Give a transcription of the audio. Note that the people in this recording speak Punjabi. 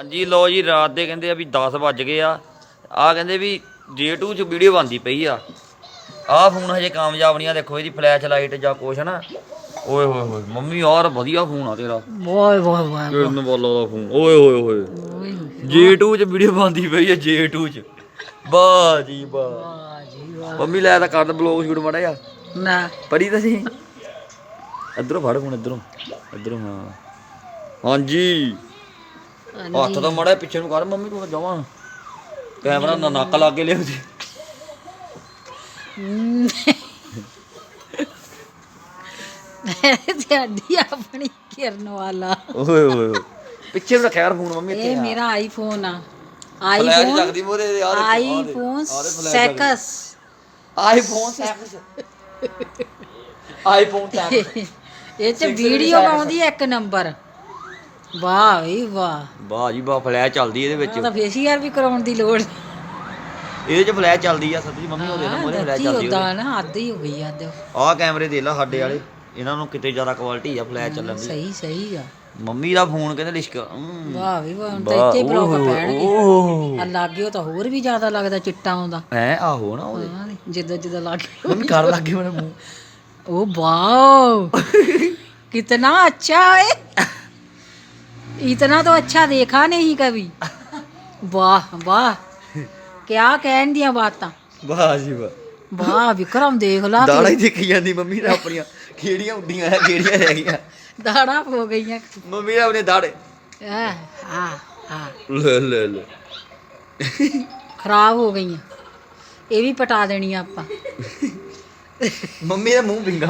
ਹਾਂਜੀ ਲੋ ਜੀ ਰਾਤ ਦੇ ਕਹਿੰਦੇ ਆ ਵੀ 10 ਵੱਜ ਗਏ ਆ। ਆ ਕਹਿੰਦੇ ਵੀ J2 ਚ ਵੀਡੀਓ ਬਣਦੀ ਪਈ ਆ। ਆ ਫੋਨ ਹਜੇ ਕਾਮਯਾਬ ਨਹੀਂ ਆ ਦੇਖੋ ਇਹਦੀ ਫਲੈਸ਼ ਲਾਈਟ ਜਾਂ ਕੁਛ ਨਾ। ਓਏ ਹੋਏ ਹੋਏ ਮੰਮੀ ਯਾਰ ਵਧੀਆ ਫੋਨ ਆ ਤੇਰਾ। ਵਾਹ ਵਾਹ ਵਾਹ ਕਿਰਨ ਵਾਲਾ ਦਾ ਫੋਨ। ਓਏ ਹੋਏ ਹੋਏ। ਓਏ J2 ਚ ਵੀਡੀਓ ਬਣਦੀ ਪਈ ਆ J2 ਚ। ਵਾਹ ਜੀ ਵਾਹ। ਮੰਮੀ ਲੈ ਤਾਂ ਕਰ ਬਲੌਗ ਸ਼ੂਟ ਮਾੜਾ ਜਾ ਨਾ। ਪੜੀ ਤੁਸੀਂ ਇਧਰੋਂ ਫੜ ਫੋਨ ਇਧਰੋਂ। ਇਧਰੋਂ ਹਾਂ। ਹਾਂਜੀ। ਹੱਥ ਤਾਂ ਮੜਾ ਪਿੱਛੇ ਨੂੰ ਕਰ ਮੰਮੀ ਤੂੰ ਜਾਵਾਂ। ਕੈਮਰਾ ਨਾ ਨੱਕ ਲਾ ਕੇ ਲਿਆਉ ਜੀ। ਤੁਹਾਡੀ ਆਪਣੀ ਕਿਰਨ ਵਾਲਾ। ਓਏ ਓਏ ਪਿੱਛੇ ਨੂੰ ਰੱਖਿਆ ਕਰ ਫੋਨ ਮੰਮੀ ਇੱਥੇ ਇਹ ਮੇਰਾ ਆਈਫੋਨ ਆ। ਫਲੈਸ਼ ਆਈਫੋਨ ਲੱਗਦੀ ਮੋਰੇ ਯਾਰ ਆਈਫੋਨ ਸੈਕਸ। ਆਈਫੋਨ 7 ਆਈਫੋਨ 7 ਇਹ ਚ ਵੀਡੀਓ ਆਉਂਦੀ ਹੈ ਇੱਕ ਨੰਬਰ ਵਾਹ ਵੀ ਵਾਹ। ਵਾਹ ਜੀ ਵਾਹ ਫਲੈਸ਼ ਚੱਲਦੀ ਇਹਦੇ ਵਿੱਚ। ਉਹ ਤਾਂ ਫੇਸ਼ੀਅਲ ਵੀ ਕਰਾਉਣ ਦੀ ਲੋੜ। ਇਹਦੇ ਚ ਫਲੈਸ਼ ਚੱਲਦੀ ਆ ਸੱਚੀ ਮੰਮੀ ਉਹਦੇ ਨਾਲ ਮੋਰੇ ਫਲੈਸ਼ ਚੱਲਦੀ ਉਹਦਾ। ਨਾ ਹੱਦ ਹੀ ਹੋ ਗਈ ਆ ਤੇ। ਆਹ ਕੈਮਰੇ ਦੇ ਲਾ ਸਾਡੇ ਵਾਲੇ ਇਹਨਾਂ ਨੂੰ ਕਿਤੇ ਜ਼ਿਆਦਾ ਕੁਆਲਿਟੀ ਆ ਫਲੈਸ਼ ਚੱਲਣ ਦੀ। ਸਹੀ ਸਹੀ ਆ। ਮੰਮੀ ਦਾ ਫੋਨ ਕਹਿੰਦੇ ਲਿਸ਼ਕ ਵਾਹ ਵੀ ਵਾਹ ਹੁਣ ਤਾਂ ਇੱਥੇ ਬਲੌਕ ਪੈਣਗੇ। ਆ ਲਾਗਿਓ ਤਾਂ ਹੋਰ ਵੀ ਜ਼ਿਆਦਾ ਲੱਗਦਾ ਚਿੱਟਾ ਆਉਂਦਾ। ਹੈ ਆਹੋ ਨਾ ਉਹਦੇ। ਜਿੱਦਾਂ ਜਿੱਦਾਂ ਲਾਗਿਓ ਮੰਮੀ ਕਰ ਲੱਗੇ ਮੇਰੇ ਮੂੰਹ। ਉਹ ਵਾਓ। ਕਿਤਨਾ ਅੱਛਾ ਹੈ इतना तो अच्छा देखा नहीं कभी वाह वाह क्या कहन दिया बातां ਵਾਹ ਜੀ ਵਾਹ वाह विक्रम देख ला ਦਾੜਾ ਹੀ ਦੇਖੀ ਜਾਂਦੀ ਮੰਮੀ ਨੇ ਆਪਣੀਆਂ ਕਿਹੜੀਆਂ ਉੱਡੀਆਂ ਆ ਕਿਹੜੀਆਂ ਰਹਿ ਗਈਆਂ दाड़ा हो गई हैं ਮੰਮੀ ਨੇ ਆਪਣੇ ਦਾੜੇ आह, हाँ हाँ ਲੈ ਲੈ ਲੈ खराब हो गई हैं ये भी पटा देनी ਆਪਾਂ ਮੰਮੀ ਦਾ ਮੂੰਹ ਵਿੰਗਾ